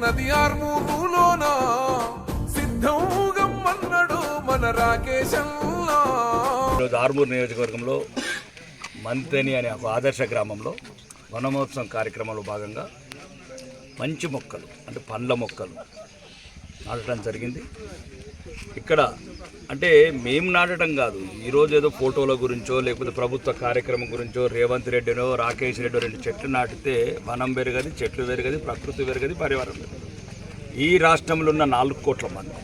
ఉన్నది ఆర్మూరులోన సిద్ధం గమ్మన్నడు మన రాకేశంలో. ఈరోజు ఆర్మూర్ నియోజకవర్గంలో మంతెని అనే ఒక ఆదర్శ గ్రామంలో వనమహోత్సవం కార్యక్రమంలో భాగంగా మంచి మొక్కలు అంటే పండ్ల మొక్కలు నాటడం జరిగింది. ఇక్కడ అంటే మేము నాటడం కాదు. ఈరోజు ఏదో ఫోటోల గురించో లేకపోతే ప్రభుత్వ కార్యక్రమం గురించో రేవంత్ రెడ్డినో రాకేష్ రెడ్డో రెండు చెట్లు నాటితే వనం పెరగది చెట్లు పెరగది ప్రకృతి పెరగది పర్యావరణం పెరగదు. ఈ రాష్ట్రంలో ఉన్న నాలుగు కోట్ల మంది.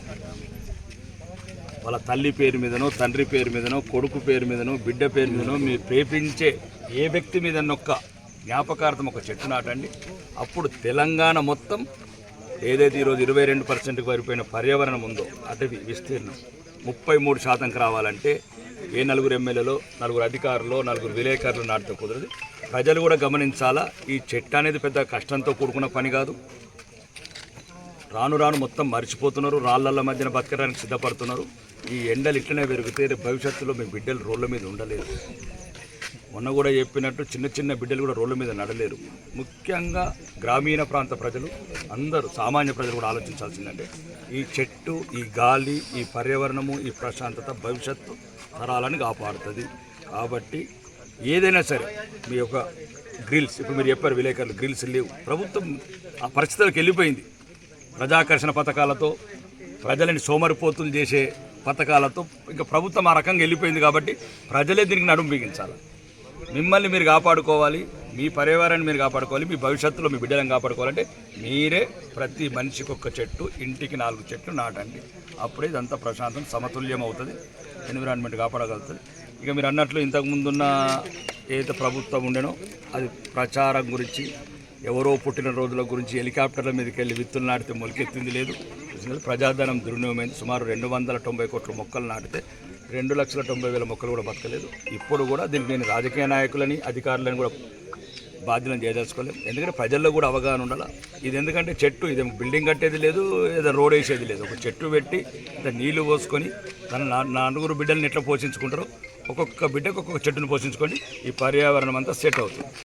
వాళ్ళ తల్లి పేరు మీదనో తండ్రి పేరు మీదనో కొడుకు పేరు మీదనో బిడ్డ పేరు మీదనో మీరు ప్రేపించే ఏ వ్యక్తి మీదనొక్క జ్ఞాపకార్థం ఒక చెట్టు నాటండి. అప్పుడు తెలంగాణ మొత్తం ఏదైతే ఈరోజు ఇరవై రెండు పర్సెంట్కి పడిపోయిన పర్యావరణం ఉందో అటవీ విస్తీర్ణం ముప్పై మూడు శాతంకి రావాలంటే ఏ నలుగురు ఎమ్మెల్యేలో నలుగురు అధికారులు నలుగురు విలేకరులు నాటితే కుదరదు. ప్రజలు కూడా గమనించాలా ఈ చెట్టు అనేది పెద్ద కష్టంతో కూడుకున్న పని కాదు. రాను రాను మొత్తం మర్చిపోతున్నారు రాళ్ళ మధ్యన బతకడానికి సిద్ధపడుతున్నారు. ఈ ఎండలు ఇట్లనే పెరిగితే భవిష్యత్తులో మీ బిడ్డలు రోడ్ల మీద ఉండలేదు మొన్న కూడా చెప్పినట్టు చిన్న చిన్న బిడ్డలు కూడా రోడ్ల మీద నడలేరు. ముఖ్యంగా గ్రామీణ ప్రాంత ప్రజలు అందరూ సామాన్య ప్రజలు కూడా ఆలోచించాల్సిందంటే ఈ చెట్టు ఈ గాలి ఈ పర్యావరణము ఈ ప్రశాంతత భవిష్యత్తు తరాలను కాపాడుతుంది. కాబట్టి ఏదైనా సరే మీ యొక్క గ్రిల్స్ ఇప్పుడు మీరు చెప్పారు విలేకరులు గ్రిల్స్ లేవు. ప్రభుత్వం ఆ పరిస్థితులకు వెళ్ళిపోయింది. ప్రజాకర్షణ పథకాలతో ప్రజలని సోమరిపోతులు చేసే పథకాలతో ఇంకా ప్రభుత్వం ఆ రకంగా వెళ్ళిపోయింది కాబట్టి ప్రజలే దీనికి నడుము బిగించాలి. మిమ్మల్ని మీరు కాపాడుకోవాలి మీ పర్యావరణాన్ని మీరు కాపాడుకోవాలి మీ భవిష్యత్తులో మీ బిడ్డలను కాపాడుకోవాలంటే మీరే ప్రతి మనిషికి ఒక్క చెట్టు ఇంటికి నాలుగు చెట్లు నాటండి. అప్పుడే ఇదంతా ప్రశాంతం సమతుల్యం అవుతుంది ఎన్విరాన్మెంట్ కాపాడగలుగుతుంది. ఇక మీరు అన్నట్లు ఇంతకు ముందున్న ఏదైతే ప్రభుత్వం ఉండేనో అది ప్రచారం గురించి ఎవరో పుట్టిన రోజుల గురించి హెలికాప్టర్ల మీదకి వెళ్ళి విత్తులు నాటితే మొలికెత్తింది లేదు. ప్రజాధనం దుర్వినియోగమైంది. సుమారు రెండు వందల తొంభై కోట్ల మొక్కలు నాటితే రెండు లక్షల తొంభై వేల మొక్కలు కూడా బతకలేదు. ఇప్పుడు కూడా దీనికి నేను రాజకీయ నాయకులని అధికారులను కూడా బాధ్యతను చేయదలుచుకోలేము ఎందుకంటే ప్రజల్లో కూడా అవగాహన ఉండాలి? ఇది ఎందుకంటే చెట్టు ఇది బిల్డింగ్ కట్టేది లేదు ఏదో రోడ్ వేసేది లేదు. ఒక చెట్టు పెట్టి నీళ్ళు పోసుకొని తన నా- నలుగురు బిడ్డల్ని ఎట్లా పోషించుకుంటారో? ఒక్కొక్క బిడ్డకు ఒక్కొక్క చెట్టును పోషించుకొని ఈ పర్యావరణం అంతా సెట్ అవుతుంది.